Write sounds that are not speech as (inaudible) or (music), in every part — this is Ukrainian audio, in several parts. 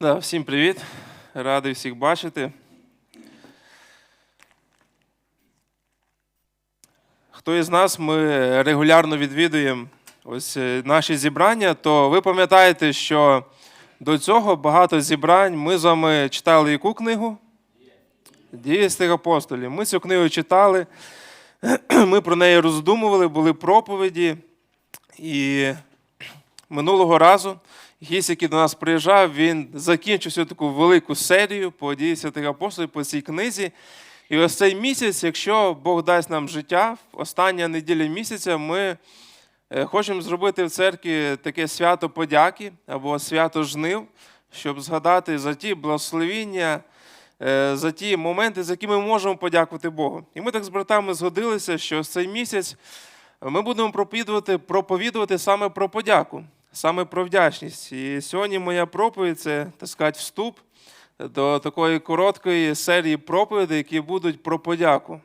Да, всім привіт. Радий всіх бачити. Хто із нас ми регулярно відвідуємо ось е, наші зібрання, то ви пам'ятаєте, що до цього багато зібрань ми з вами читали яку книгу? Дії з тих апостолів. Ми цю книгу читали, (clears throat) ми про неї роздумували, були проповіді. І минулого разу гість, який до нас приїжджав, він закінчив всю таку велику серію по дії святих апостолів по цій книзі. І ось цей місяць, якщо Бог дасть нам життя, остання неділя місяця, ми е, хочемо зробити в церкві таке свято подяки або свято жнив, щоб згадати за ті благословіння, е, за ті моменти, за які ми можемо подякувати Богу. І ми так з братами згодилися, що ось цей місяць ми будемо проповідувати, проповідувати саме про подяку, саме про вдячність. І сьогодні моя проповідь це, так сказати, вступ до такої короткої серії проповідей, які будуть про подяку.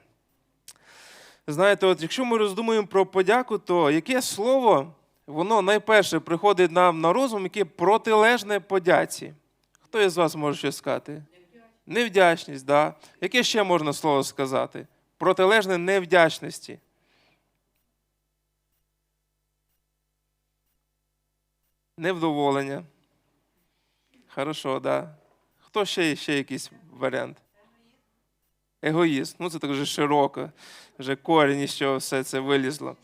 Знаєте, от якщо ми роздумуємо про подяку, то яке слово, воно найперше приходить нам на розум, яке протилежне подяці? Хто із вас може щось сказати? Невдячність, да. Яке ще можна слово сказати? Протилежне невдячності. Невдоволення. Хорошо, да. Хто ще, ще якийсь варіант? Егоїст. Ну, це так вже широко, вже корінь, чого все це вилізло.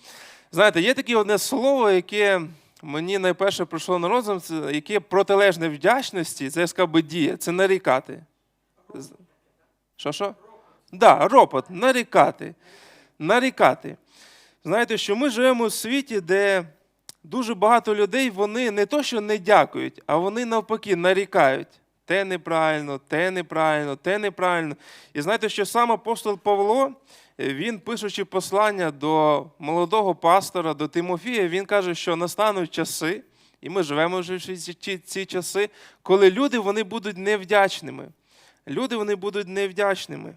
Знаєте, є таке одне слово, яке мені найперше прийшло на розум, це яке протилежне вдячності, це я би дія, це нарікати. Що, що? Так, да, ропот, нарікати. Нарікати. Знаєте, що ми живемо у світі, де дуже багато людей вони не то, що не дякують, а вони навпаки нарікають. Те неправильно, те неправильно, те неправильно. І знаєте, що сам апостол Павло, е, він, пишучи послання до молодого пастора, до Тимофія, він каже, що настануть часи, і ми живемо вже ці, ці часи, коли люди вони будуть невдячними. Люди вони будуть невдячними.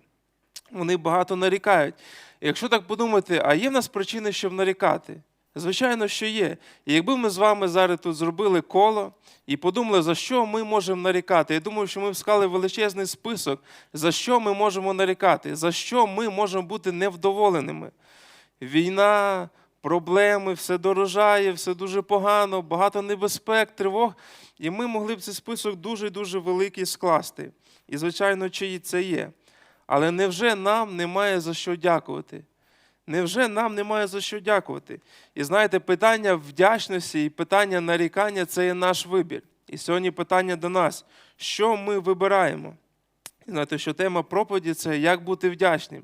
Вони багато нарікають. І якщо так подумати, а є в нас причини, щоб нарікати? Звичайно, що є. І якби ми з вами зараз тут зробили коло і подумали, за що ми можемо нарікати, я думаю, що ми б склали величезний список, за що ми можемо нарікати, за що ми можемо бути невдоволеними. Війна, проблеми, все дорожає, все дуже погано, багато небезпек, тривог. І ми могли б цей список дуже-дуже великий скласти. І, звичайно, чи це є. Але невже нам немає за що дякувати? Невже нам немає за що дякувати? І знаєте, питання вдячності і питання нарікання це є наш вибір. І сьогодні питання до нас: що ми вибираємо? І знаєте, що тема проповіді це як бути вдячним.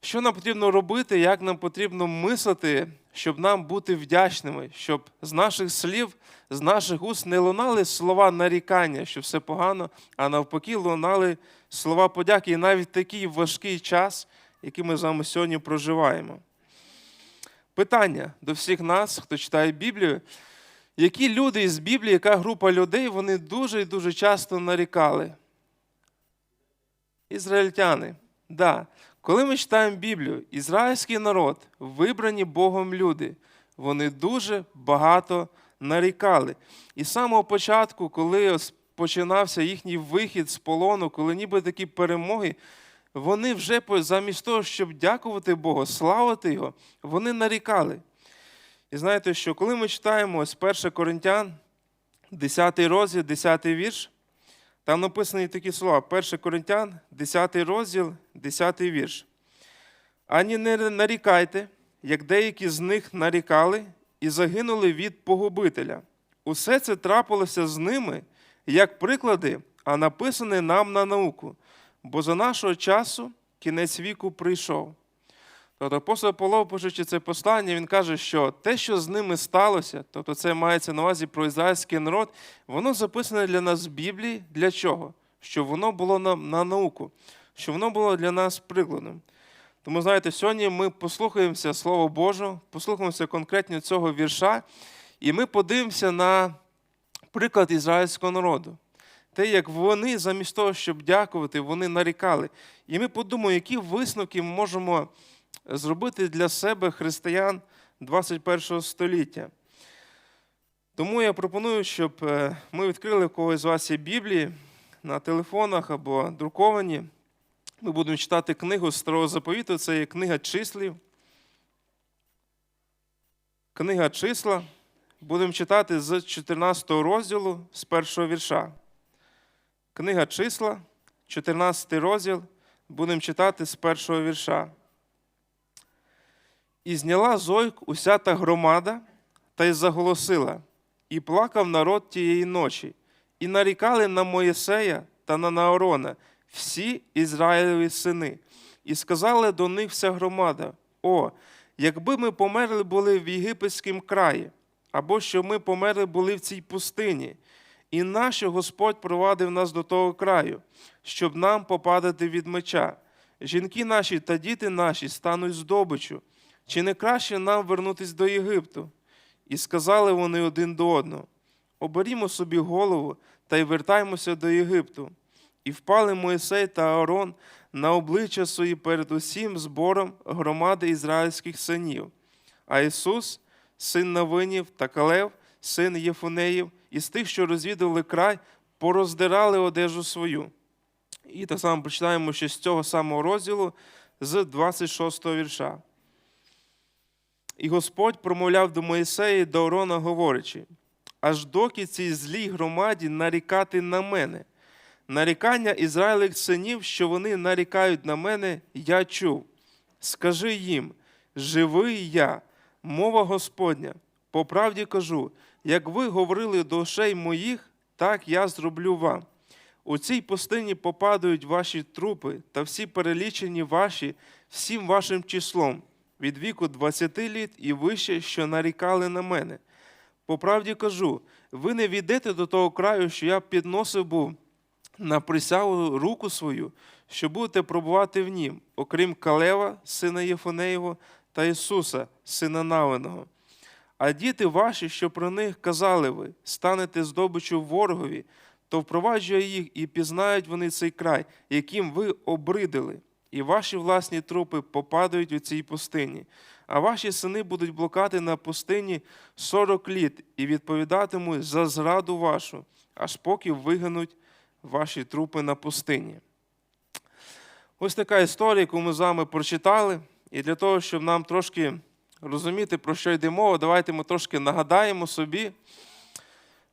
Що нам потрібно робити, як нам потрібно мислити, щоб нам бути вдячними, щоб з наших слів, з наших уст не лунали слова нарікання, що все погано, а навпаки, лунали слова подяки і навіть такий важкий час, який ми з вами сьогодні проживаємо. Питання до всіх нас, хто читає Біблію, які люди із Біблії, яка група людей, вони дуже і дуже часто нарікали? Ізраїльтяни. Да. Коли ми читаємо Біблію, ізраїльський народ, вибрані Богом люди, вони дуже багато нарікали. І з самого початку, коли починався їхній вихід з полону, коли ніби такі перемоги, вони вже замість того, щоб дякувати Богу, славити Його, вони нарікали. І знаєте, що коли ми читаємо ось 1 Коринтян, 10 розділ, 10 вірш, там написані такі слова. 1 Коринтян, 10 розділ, 10 вірш. Ані не нарікайте, як деякі з них нарікали і загинули від погубителя. Усе це трапилося з ними як приклади, а написане нам на науку, бо за нашого часу кінець віку прийшов. Тобто апостол Павло, пишучи це послання, він каже, що те, що з ними сталося, тобто це мається на увазі про ізраїльський народ, воно записане для нас в Біблії. Для чого? Щоб воно було нам на науку, щоб воно було для нас прикладом. Тому, знаєте, сьогодні ми послухаємося Слово Боже, послухаємося конкретно цього вірша, і ми подивимося на приклад ізраїльського народу. Те, як вони, замість того, щоб дякувати, вони нарікали. І ми подумаємо, які висновки ми можемо зробити для себе християн 21 століття. Тому я пропоную, щоб е, ми відкрили в когось з вас є Біблії на телефонах або друковані. Ми будемо читати книгу Старого Заповіту, це є книга числів. Книга числа. Будемо читати з 14 розділу з першого вірша. Книга числа, 14 розділ, будемо читати з першого вірша. І зняла зойк уся та громада, та й заголосила, і плакав народ тієї ночі, і нарікали на Моїсея та на Наарона всі Ізраїлеві сини, і сказали до них вся громада: О, якби ми померли були в єгипетському краї, або що ми померли були в цій пустині, і нащо Господь провадив нас до того краю, щоб нам попадати від меча. Жінки наші та діти наші стануть здобичу. Чи не краще нам вернутись до Єгипту? І сказали вони один до одного: Оберімо собі голову та й вертаймося до Єгипту. І впали Моїсей та Аарон на обличчя свої перед усім збором громади ізраїльських синів. А Ісус, син Навинів та Калев, син Єфунеїв, із тих, що розвідували край, пороздирали одежу свою. І так само прочитаємо ще з цього самого розділу з 26 вірша. І Господь промовляв до Моїсея і до Орона, говорячи: аж доки цій злій громаді нарікати на мене. Нарікання Ізраїлих синів, що вони нарікають на мене, я чув. Скажи їм: живий я, мова Господня. По правді кажу, як ви говорили до ушей моїх, так я зроблю вам. У цій пустині попадають ваші трупи та всі перелічені ваші всім вашим числом, від віку 20 літ і вище, що нарікали на мене. По правді кажу, ви не війдете до того краю, що я підносив був на присягу руку свою, що будете пробувати в нім, окрім Калева, сина Єфонеєвого, та Ісуса, сина Навиного. А діти ваші, що про них казали ви, станете здобичу ворогові, то впроваджує їх і пізнають вони цей край, яким ви обридили, і ваші власні трупи попадають у цій пустині. А ваші сини будуть блукати на пустині сорок літ і відповідатимуть за зраду вашу, аж поки вигинуть ваші трупи на пустині. Ось така історія, яку ми з вами прочитали. І для того, щоб нам трошки розуміти, про що йде мова, давайте ми трошки нагадаємо собі.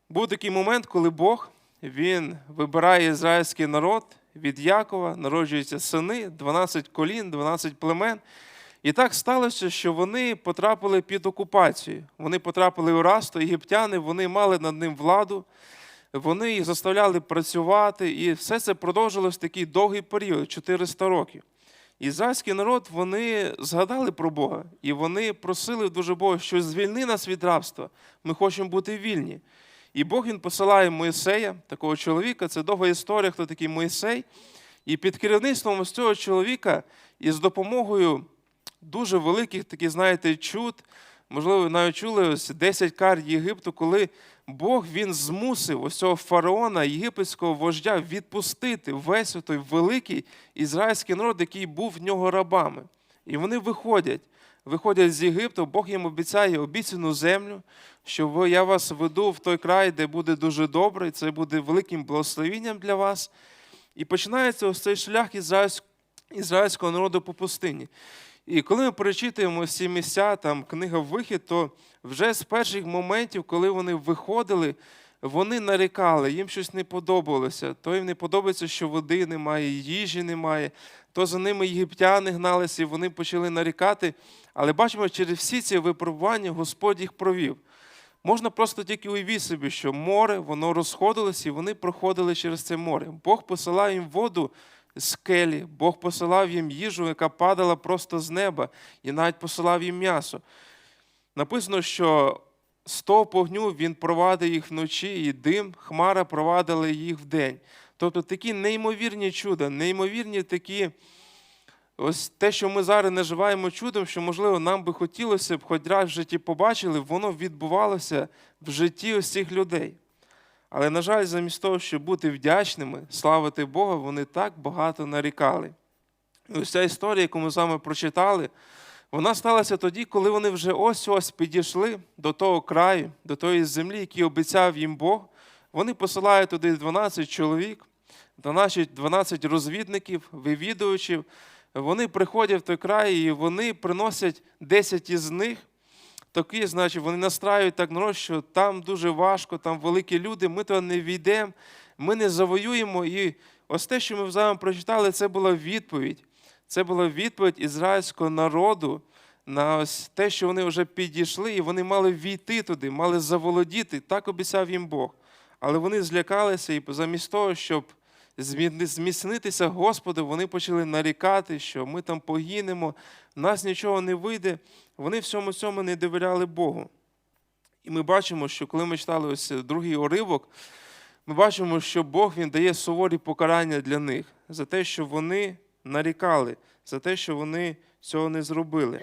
Був такий момент, коли Бог він вибирає ізраїльський народ від Якова, народжуються сини, 12 колін, 12 племен. І так сталося, що вони потрапили під окупацію. Вони потрапили у расту, єгиптяни, вони мали над ним владу, вони їх заставляли працювати, і все це продовжилось такий довгий період 400 років. Ізраїльський народ вони згадали про Бога, і вони просили дуже Бога, що звільни нас від рабства, ми хочемо бути вільні. І Бог він посилає Моїсея, такого чоловіка, це довга історія, хто такий Моїсей. І під керівництвом ось цього чоловіка, і з допомогою дуже великих, таких, знаєте, чуд, можливо, навіть чули ось 10 кар Єгипту, коли Бог він змусив ось цього фараона, єгипетського вождя, відпустити весь той великий ізраїльський народ, який був в нього рабами. І вони виходять. Виходять з Єгипту, Бог їм обіцяє обіцяну землю, що я вас веду в той край, де буде дуже добре, і це буде великим благословенням для вас. І починається ось цей шлях ізраїльського народу по пустині. І коли ми перечитуємо всі місця, там книга Вихід, то вже з перших моментів, коли вони виходили, вони нарікали, їм щось не подобалося. То їм не подобається, що води немає, їжі немає, то за ними єгиптяни гналися, і вони почали нарікати. Але бачимо, через всі ці випробування Господь їх провів. Можна просто тільки уявити собі, що море, воно розходилося, і вони проходили через це море. Бог посилав їм воду з келі, Бог посилав їм їжу, яка падала просто з неба, і навіть посилав їм м'ясо. Написано, що з того погню він провадив їх вночі, і дим, хмара провадили їх вдень. Тобто такі неймовірні чуда, неймовірні такі, ось те, що ми зараз наживаємо чудом, що, можливо, нам би хотілося б, хоч раз в житті побачили, воно відбувалося в житті ось цих людей. Але, на жаль, замість того, щоб бути вдячними, славити Бога, вони так багато нарікали. І ось ця історія, яку ми з вами прочитали, Вона сталася тоді, коли вони вже ось-ось підійшли до того краю, до тої землі, який обіцяв їм Бог. Вони посилають туди 12 чоловік, 12 12 розвідників, вивідувачів. Вони приходять в той край і вони приносять 10 із них. Такі, значить, вони настраюють так народ, що там дуже важко, там великі люди, ми туди не війдемо, ми не завоюємо. І ось те, що ми вами прочитали, це була відповідь. Це була відповідь ізраїльського народу на ось те, що вони вже підійшли, і вони мали війти туди, мали заволодіти. Так обіцяв їм Бог. Але вони злякалися, і замість того, щоб зміцнитися Господу, вони почали нарікати, що ми там погинемо, в нас нічого не вийде. Вони всьому цьому не довіряли Богу. І ми бачимо, що коли ми читали ось другий уривок, ми бачимо, що Бог він дає суворі покарання для них за те, що вони нарікали, за те, що вони цього не зробили.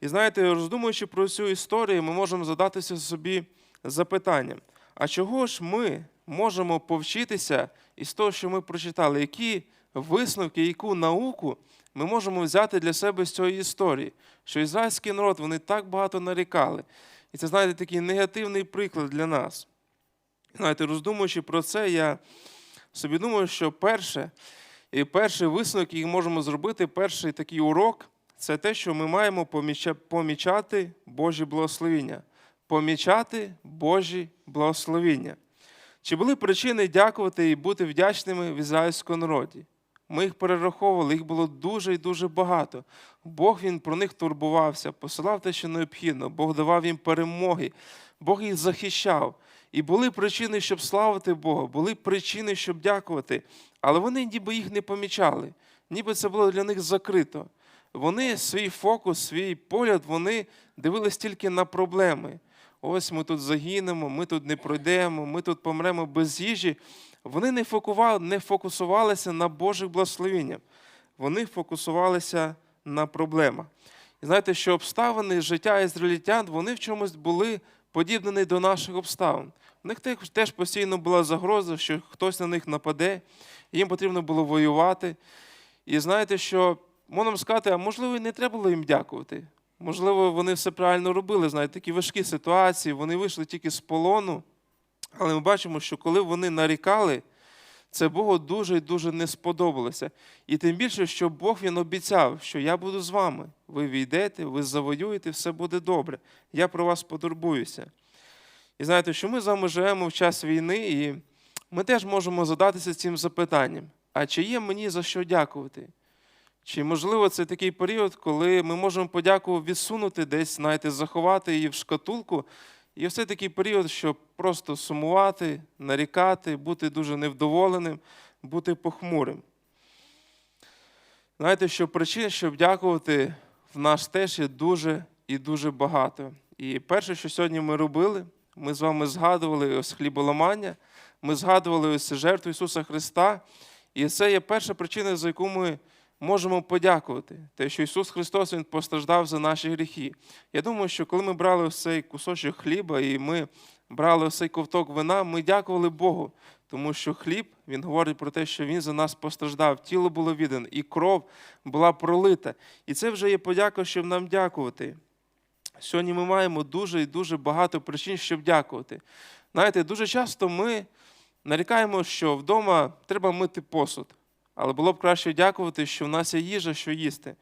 І знаєте, роздумуючи про цю історію, ми можемо задатися собі запитанням: а чого ж ми можемо повчитися із того, що ми прочитали? Які висновки, яку науку ми можемо взяти для себе з цієї історії? Що ізраїльський народ вони так багато нарікали. І це, знаєте, такий негативний приклад для нас. Знаєте, роздумуючи про це, я собі думаю, що перше, і перший висновок, який можемо зробити, перший такий урок це те, що ми маємо помічати Божі благословіння. Помічати Божі благословіння. Чи були причини дякувати і бути вдячними в ізраїльському народі? Ми їх перераховували, їх було дуже і дуже багато. Бог він про них турбувався, посилав те, що необхідно, Бог давав їм перемоги, Бог їх захищав. І були причини, щоб славити Бога, були причини, щоб дякувати. Але вони ніби їх не помічали, ніби це було для них закрито. Вони свій фокус, свій погляд, вони дивились тільки на проблеми. Ось ми тут загинемо, ми тут не пройдемо, ми тут помремо без їжі. Вони не, фокували, не фокусувалися на Божих благословеннях. Вони фокусувалися на проблемах. І знаєте, що обставини життя ізраїльтян, вони в чомусь були подібні до наших обставин. У них теж постійно була загроза, що хтось на них нападе, їм потрібно було воювати. І знаєте, що можна сказати, а можливо, і не треба було їм дякувати. Можливо, вони все правильно робили, знаєте, такі важкі ситуації, вони вийшли тільки з полону. Але ми бачимо, що коли вони нарікали, це Богу дуже і дуже не сподобалося. І тим більше, що Бог він обіцяв, що я буду з вами. Ви війдете, ви завоюєте, все буде добре. Я про вас потурбуюся. І знаєте, що ми з вами живемо в час війни, і ми теж можемо задатися цим запитанням: а чи є мені за що дякувати? Чи можливо це такий період, коли ми можемо подяку відсунути десь, знаєте, заховати її в шкатулку, і все такий період, щоб просто сумувати, нарікати, бути дуже невдоволеним, бути похмурим. Знаєте, що причин, щоб дякувати, в нас теж є дуже і дуже багато. І перше, що сьогодні ми робили, ми з вами згадували ось хліболамання, ми згадували ось жертву Ісуса Христа. І це є перша причина, за яку ми можемо подякувати. Те, що Ісус Христос Він постраждав за наші гріхи. Я думаю, що коли ми брали ось цей кусочок хліба і ми брали ось цей ковток вина, ми дякували Богу, тому що хліб він говорить про те, що Він за нас постраждав, тіло було віддане, і кров була пролита. І це вже є подяка, щоб нам дякувати. Сьогодні ми маємо дуже і дуже багато причин, щоб дякувати. Знаєте, дуже часто ми нарікаємо, що вдома треба мити посуд. Але було б краще дякувати, що в нас є їжа, що їсти.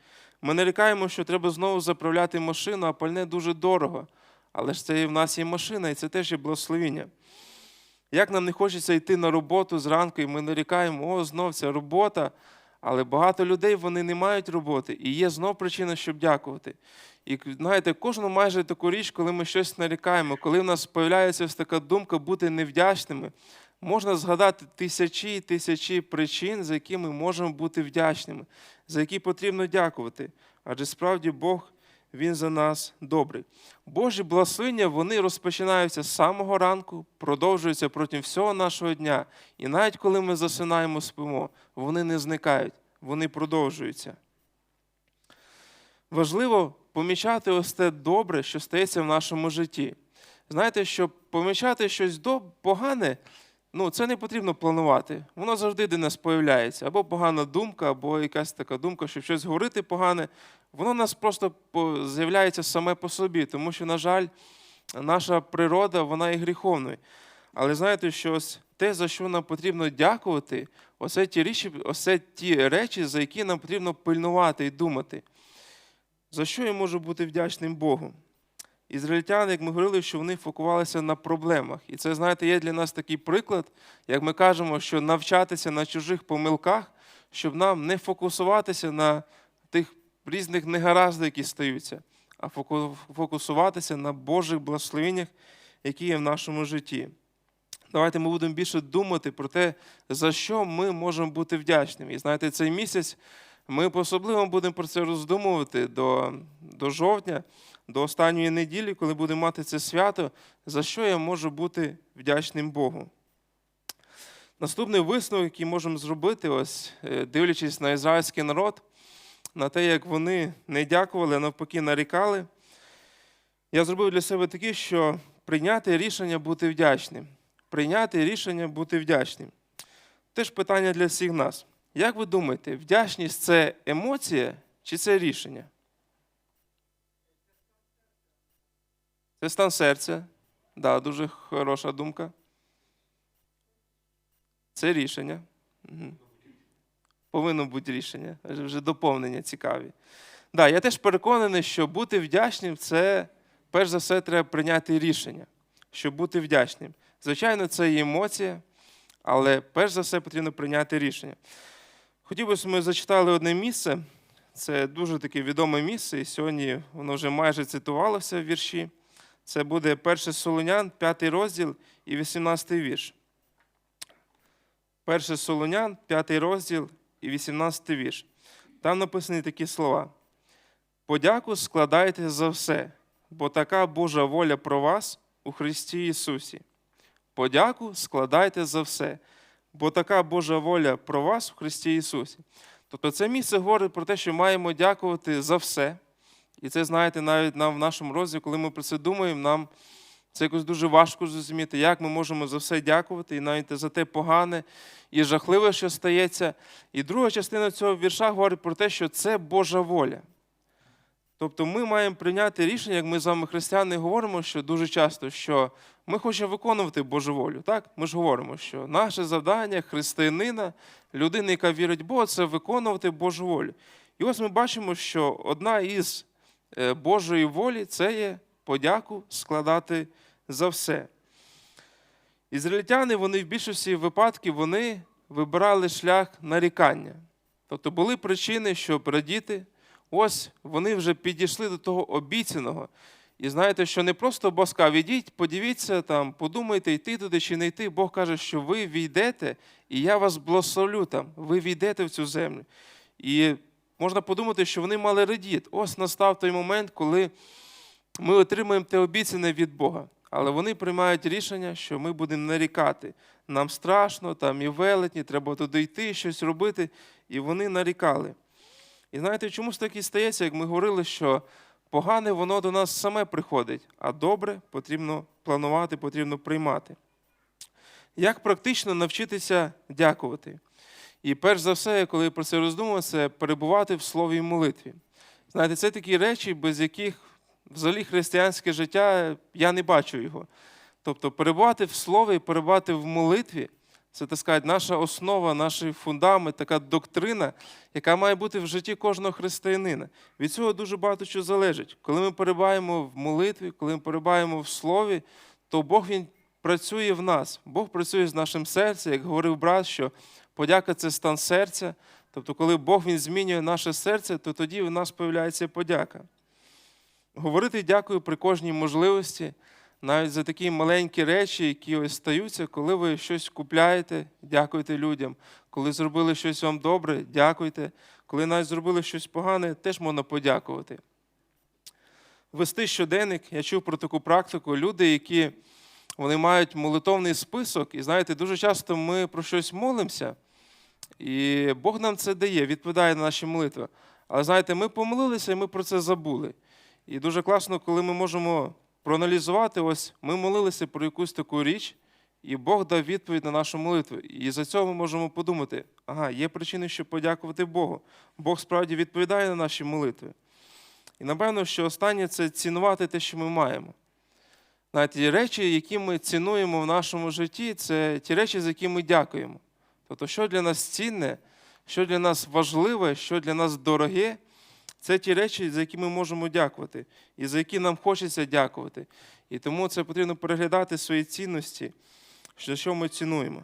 Ми нарікаємо, що треба знову заправляти машину, а пальне дуже дорого. Але ж це і в нас є машина, і це теж є благословіння. Як нам не хочеться йти на роботу зранку, і ми нарікаємо, о, знов ця робота. Але багато людей вони не мають роботи, і є знов причина, щоб дякувати. І знаєте, кожну майже таку річ, коли ми щось нарікаємо, коли в нас з'являється така думка бути невдячними, можна згадати тисячі і тисячі причин, за які ми можемо бути вдячними, за які потрібно дякувати. Адже справді Бог Він за нас добрий. Божі благословення вони розпочинаються з самого ранку, продовжуються протягом всього нашого дня. І навіть коли ми засинаємо, спимо, вони не зникають, вони продовжуються. Важливо помічати ось те добре, що стається в нашому житті. Знаєте, щоб помічати щось погане, ну, це не потрібно планувати. Воно завжди до нас появляється. Або погана думка, або якась така думка, щоб щось говорити погане. Воно у нас просто з'являється саме по собі, тому що, на жаль, наша природа вона є гріховною. Але знаєте, що ось те, за що нам потрібно дякувати, оце ті речі, оце ті речі, за які нам потрібно пильнувати і думати. За що я можу бути вдячним Богу? Ізраїльтяни, як ми говорили, що вони фокувалися на проблемах. І це, знаєте, є для нас такий приклад, як ми кажемо, що навчатися на чужих помилках, щоб нам не фокусуватися на тих різних негараздах, які стаються, а фокусуватися на Божих благословеннях, які є в нашому житті. Давайте ми будемо більше думати про те, за що ми можемо бути вдячними. І знаєте, цей місяць ми особливо будемо про це роздумувати до, до жовтня, до останньої неділі, коли будемо мати це свято, за що я можу бути вдячним Богу. Наступний висновок, який можемо зробити, ось е, дивлячись на ізраїльський народ, на те, як вони не дякували, а навпаки, нарікали, я зробив для себе таке, що прийняти рішення бути вдячним. Прийняти рішення бути вдячним. Теж питання для всіх нас. Як ви думаєте, вдячність це емоція чи це рішення? Це стан серця. Да, дуже хороша думка. Це рішення. Повинно бути рішення. Вже доповнення цікаві. Да, я теж переконаний, що бути вдячним це перш за все треба прийняти рішення, щоб бути вдячним. Звичайно, це є емоція, але перш за все потрібно прийняти рішення. Хотів би, щоб ми зачитали одне місце. Це дуже таке відоме місце, і сьогодні воно вже майже цитувалося в вірші. Це буде 1 Солонян, 5 розділ і 18 вірш. 1 Солонян, 5 розділ і 18 вірш. Там написані такі слова. Подяку складайте за все, бо така Божа воля про вас у Христі Ісусі. Подяку складайте за все, бо така Божа воля про вас у Христі Ісусі. Тобто це місце говорить про те, що маємо дякувати за все. І це, знаєте, навіть нам в нашому розділі, коли ми про це думаємо, нам це якось дуже важко зрозуміти, як ми можемо за все дякувати, і навіть за те погане і жахливе, що стається. І друга частина цього вірша говорить про те, що це Божа воля. Тобто ми маємо прийняти рішення, як ми з вами християни говоримо, що дуже часто, що ми хочемо виконувати Божу волю. Так? Ми ж говоримо, що наше завдання християнина, людини, яка вірить в Бога, це виконувати Божу волю. І ось ми бачимо, що одна із Божої волі це є подяку складати за все. Ізраїльтяни, вони в більшості випадків вони вибирали шлях нарікання. Тобто були причини, щоб радіти. Ось вони вже підійшли до того обіцяного. І знаєте, що не просто Бог сказав, ідіть, подивіться, там, подумайте, йти туди чи не йти. Бог каже, що ви війдете, і я вас благословлю там, ви війдете в цю землю. І можна подумати, що вони мали радіти. Ось настав той момент, коли ми отримаємо те обіцяне від Бога. Але вони приймають рішення, що ми будемо нарікати. Нам страшно, там і велетні, треба туди йти, щось робити. І вони нарікали. І знаєте, чому ж так і стається, як ми говорили, що погане воно до нас саме приходить, а добре потрібно планувати, потрібно приймати. Як практично навчитися дякувати? І перш за все, коли я про це роздумав, це перебувати в слові і молитві. Знаєте, це такі речі, без яких взагалі християнське життя я не бачу його. Тобто перебувати в слові, перебувати в молитві це так сказати, наша основа, наш фундамент, така доктрина, яка має бути в житті кожного християнина. Від цього дуже багато чого залежить. Коли ми перебуваємо в молитві, коли ми перебуваємо в слові, то Бог Він працює в нас. Бог працює з нашим серцем, як говорив брат, що подяка це стан серця. Тобто, коли Бог Він змінює наше серце, то тоді в нас з'являється подяка. Говорити дякую при кожній можливості, навіть за такі маленькі речі, які ось стаються, коли ви щось купляєте, дякуйте людям. Коли зробили щось вам добре, дякуйте. Коли навіть зробили щось погане, теж можна подякувати. Вести щоденник, я чув про таку практику. Люди, які вони мають молитовний список, і знаєте, дуже часто ми про щось молимося, і Бог нам це дає, відповідає на наші молитви. Але знаєте, ми помолилися і ми про це забули. І дуже класно, коли ми можемо проаналізувати, ось ми молилися про якусь таку річ, і Бог дав відповідь на нашу молитву. І за цього ми можемо подумати: ага, є причини, щоб подякувати Богу. Бог справді відповідає на наші молитви. І напевно, що останнє це цінувати те, що ми маємо. Знаєте, ті речі, які ми цінуємо в нашому житті, це ті речі, за які ми дякуємо. Тобто, що для нас цінне, що для нас важливе, що для нас дороге, це ті речі, за які ми можемо дякувати, і за які нам хочеться дякувати. І тому це потрібно переглядати свої цінності, що що ми цінуємо.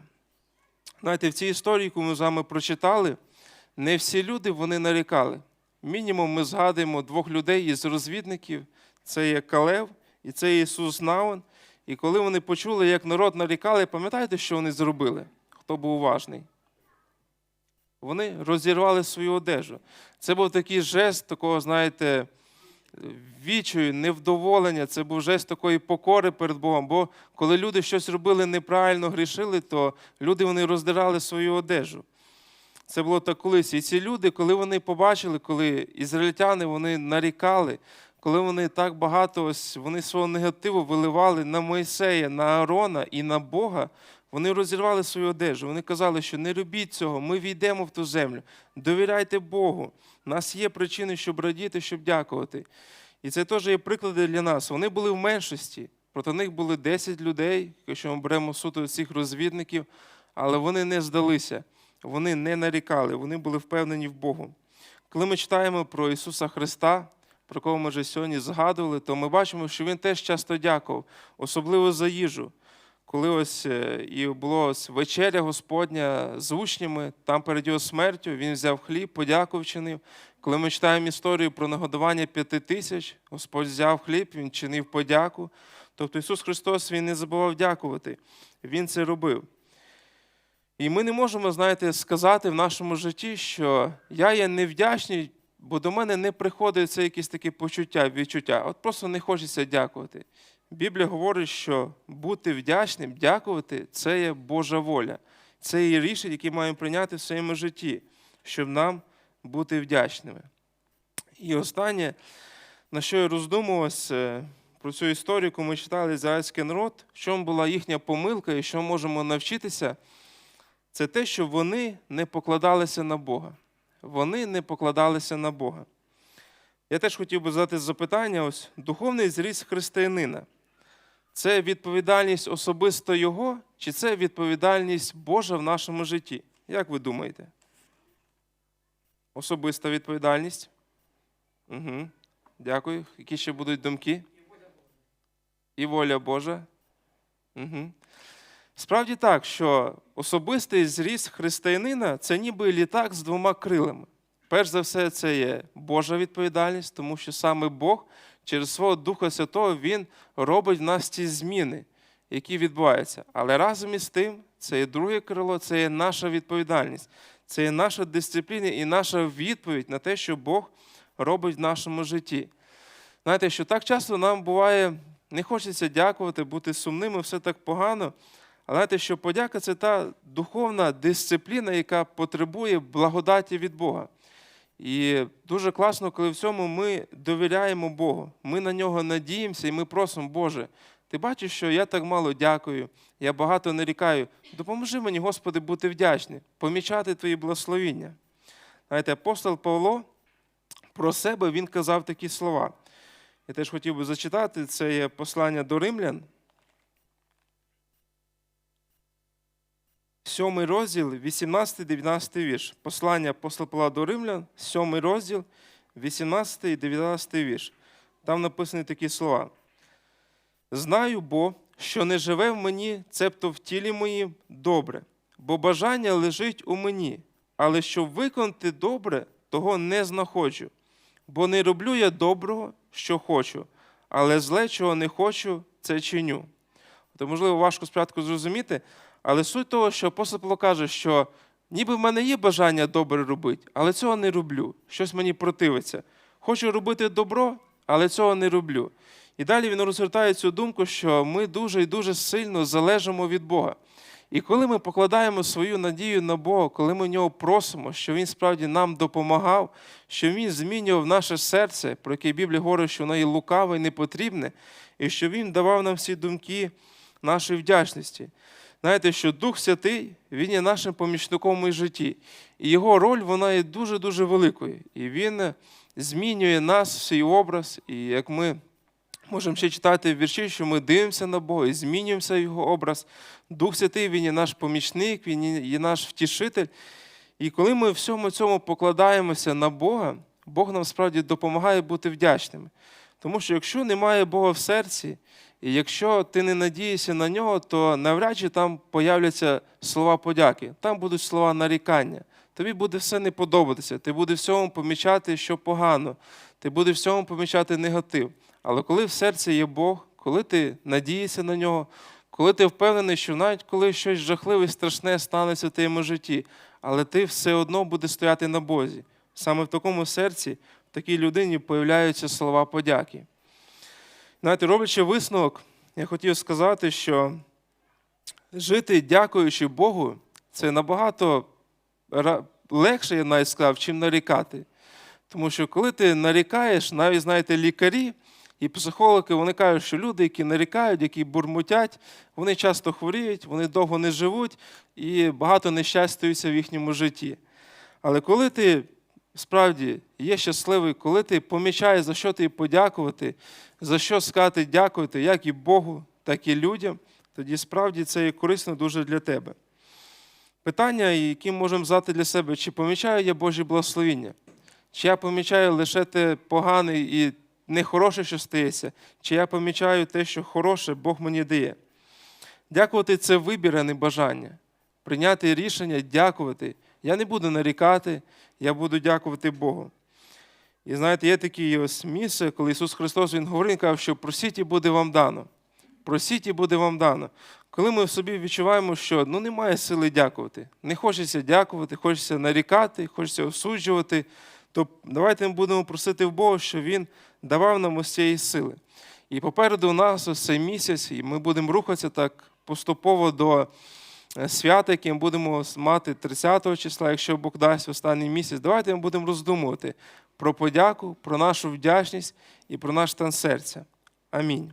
Знаєте, в цій історії, яку ми з вами прочитали, не всі люди вони нарікали. Мінімум ми згадуємо двох людей із розвідників: це є Калев і це є Ісус Наун. І коли вони почули, як народ нарікали, пам'ятаєте, що вони зробили? Хто був уважний? Вони розірвали свою одежу. Це був такий жест такого, знаєте, відчаю, невдоволення, це був жест такої покори перед Богом. Бо коли люди щось робили неправильно, грішили, то люди вони роздирали свою одежу. Це було так колись. І ці люди, коли вони побачили, коли ізраїльтяни вони нарікали, коли вони так багато ось вони свого негативу виливали на Моїсея, на Аарона і на Бога, вони розірвали свою одежу. Вони казали, що не робіть цього, ми війдемо в ту землю. Довіряйте Богу. У нас є причини, щоб радіти, щоб дякувати. І це теж є приклади для нас. Вони були в меншості. Проти них були 10 людей, якщо ми беремо суто цих розвідників, але вони не здалися, вони не нарікали, вони були впевнені в Богу. Коли ми читаємо про Ісуса Христа, про кого ми вже сьогодні згадували, то ми бачимо, що Він теж часто дякував, особливо за їжу. Коли ось е, і була ось вечеря Господня з учнями, там перед його смертю він взяв хліб, подякував чинив. Коли ми читаємо історію про нагодування п'яти тисяч, Господь взяв хліб, він чинив подяку. Тобто Ісус Христос Він не забував дякувати, Він це робив. І ми не можемо, знаєте, сказати в нашому житті, що я є невдячний, бо до мене не приходить це якісь такі почуття, відчуття. От просто не хочеться дякувати. Біблія говорить, що бути вдячним, дякувати це є Божа воля. Це є рішення, яке маємо прийняти в своєму житті, щоб нам бути вдячними. І останнє, на що я роздумувався про цю історію, яку ми читали ізраїльський народ, в чому була їхня помилка і що можемо навчитися, це те, що вони не покладалися на Бога. Вони не покладалися на Бога. Я теж хотів би задати запитання: ось духовний зріст християнина. Це відповідальність особисто Його, чи це відповідальність Божа в нашому житті? Як ви думаєте? Особиста відповідальність? Угу. Дякую. Які ще будуть думки? І воля Божа. Угу. Справді так, що особистий зріст християнина це ніби літак з двома крилами. Перш за все, це є Божа відповідальність, тому що саме Бог через свого Духа Святого Він робить в нас ці зміни, які відбуваються. Але разом із тим, це є друге крило, це є наша відповідальність, це є наша дисципліна і наша відповідь на те, що Бог робить в нашому житті. Знаєте, що так часто нам буває, не хочеться дякувати, бути сумними, все так погано. Але знаєте, що подяка це та духовна дисципліна, яка потребує благодаті від Бога. І дуже класно, коли в цьому ми довіряємо Богу. Ми на нього надіємося і ми просимо, Боже, ти бачиш, що я так мало дякую, я багато нарікаю. Допоможи мені, Господи, бути вдячним, помічати Твої благословіння. Знаєте, апостол Павло про себе він казав такі слова. Я теж хотів би зачитати, це є послання до римлян. Сьомий розділ, 18-19 вірш. Послання апостола Павла до Римлян, сьомий розділ, 18 і 19 вірш. Там написані такі слова. Знаю, бо, що не живе в мені, цебто в тілі моїм, добре, бо бажання лежить у мені, але щоб виконати добре, того не знаходжу. Бо не роблю я доброго, що хочу, але зле, чого не хочу, це чиню. То, можливо, важко спочатку зрозуміти, але суть того, що апостол Павло каже, що ніби в мене є бажання добре робити, але цього не роблю. Щось мені противиться. Хочу робити добро, але цього не роблю. І далі він розвертає цю думку, що ми дуже і дуже сильно залежимо від Бога. І коли ми покладаємо свою надію на Бога, коли ми в нього просимо, що Він справді нам допомагав, що Він змінював наше серце, про яке Біблія говорить, що воно є лукаве і непотрібне, і що Він давав нам всі думки нашої вдячності. Знаєте, що Дух Святий, він є нашим помічником у житті. І його роль вона є дуже-дуже великою. І він змінює нас, свій образ. І як ми можемо ще читати вірші, що ми дивимося на Бога і змінюємося його образ. Дух Святий, він є наш помічник, він є наш втішитель. І коли ми всьому цьому покладаємося на Бога, Бог нам справді допомагає бути вдячними. Тому що якщо немає Бога в серці, і якщо ти не надієшся на нього, то навряд чи там появляться слова подяки, там будуть слова нарікання. Тобі буде все не подобатися, ти будеш всьому помічати, що погано, ти будеш всьому помічати негатив. Але коли в серці є Бог, коли ти надієшся на нього, коли ти впевнений, що навіть коли щось жахливе і страшне станеться в твоєму житті, але ти все одно будеш стояти на Бозі. Саме в такому серці, в такій людині появляються слова подяки. Знаєте, роблячи висновок, я хотів сказати, що жити, дякуючи Богу, це набагато легше, я навіть сказав, чим нарікати. Тому що коли ти нарікаєш, навіть знаєте, лікарі і психологи, вони кажуть, що люди, які нарікають, які бурмотять, вони часто хворіють, вони довго не живуть і багато нещасть в їхньому житті. Але коли ти справді є щасливий, коли ти помічаєш, за що ти подякувати, за що сказати дякувати, як і Богу, так і людям, тоді справді це є корисно дуже для тебе. Питання, які можемо задати для себе, чи помічаю я Божі благословіння? Чи я помічаю лише те погане і нехороше, що стається, чи я помічаю те, що хороше Бог мені дає. Дякувати це вибір, а не бажання. Прийняти рішення, дякувати. Я не буду нарікати, я буду дякувати Богу. І знаєте, є таке ось місце, коли Ісус Христос Він говорив, Він казав, що просіть і буде вам дано. Просіть і буде вам дано. Коли ми в собі відчуваємо, що ну, немає сили дякувати, не хочеться дякувати, хочеться нарікати, хочеться осуджувати, то давайте ми будемо просити в Бога, щоб Він давав нам ось цієї сили. І попереду у нас ось цей місяць, і ми будемо рухатися так поступово до е, свята, яке ми будемо мати 30 числа, якщо Бог дасть останній місяць. Давайте ми будемо роздумувати про подяку, про нашу вдячність і про наш стан серця. Амінь.